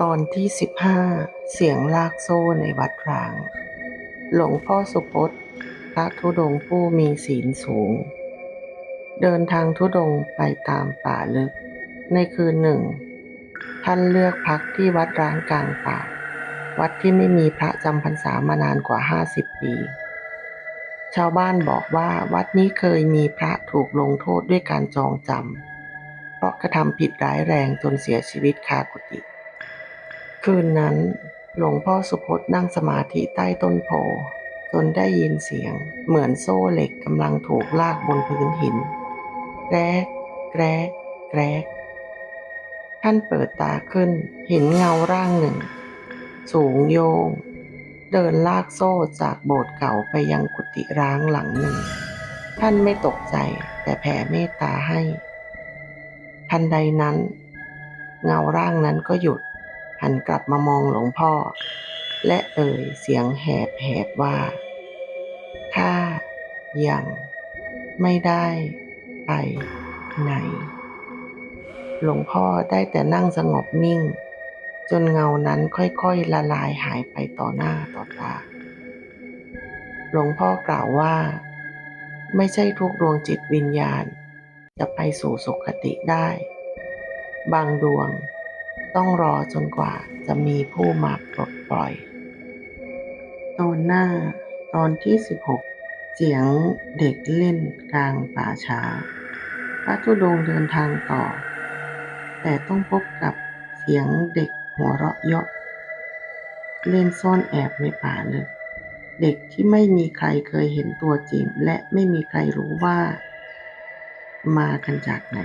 ตอนที่สิบห้าเสียงลากโซ่ในวัดร้าง หลวงพ่อสุพจน์ พระธุดงผู้มีศีลสูง เดินทางธุดงไปตามป่าลึก ในคืนหนึ่ง ท่านเลือกพักที่วัดร้างกลางป่า วัดที่ไม่มีพระจำพรรษามานานกว่าห้าสิบปี ชาวบ้านบอกว่าวัดนี้เคยมีพระถูกลงโทษด้วยการจองจำเพราะกระทำผิดร้ายแรงจนเสียชีวิตคากุฏิ คืนนั้น หลวงพ่อสุพจน์นั่งสมาธิใต้ต้นโพจนได้ยินเสียง เหมือนโซ่เหล็กกำลังถูกลากบนพื้นหิน แกรกแกรกแกรกท่านเปิดตาขึ้นเห็นเงาร่างหนึ่ง สูงโยง เดินลากโซ่จากโบสถ์เก่าไปยังกุฏิร้างหลังหนึ่ง ท่านไม่ตกใจแต่แผ่เมตตาให้ ทันใดนั้น เงาร่างนั้นก็หยุด หันกลับมามองหลวงพ่อ และเอ่ยเสียงแหบแหบว่า ข้ายังไม่ได้ไปไหน หลวงพ่อได้แต่นั่งสงบนิ่ง จนเงานั้นค่อยๆละลายหายไปต่อหน้าต่อตา หลวงพ่อกล่าวว่า ไม่ใช่ทุกดวงจิตวิญญาณ จะไปสู่สุคติได้ บางดวง ต้องรอจนกว่าจะมีผู้มาปลดปล่อย ตอนหน้าตอนที่ 16 เสียงเด็กเล่นกลางป่าช้า พระธุดงเดินทางต่อ แต่ต้องพบกับเสียงเด็กหัวเราะเยาะเล่นซ่อนแอบในป่าลึก เด็กที่ไม่มีใครเคยเห็นตัวจริง และไม่มีใครรู้ว่า มากันจากไหน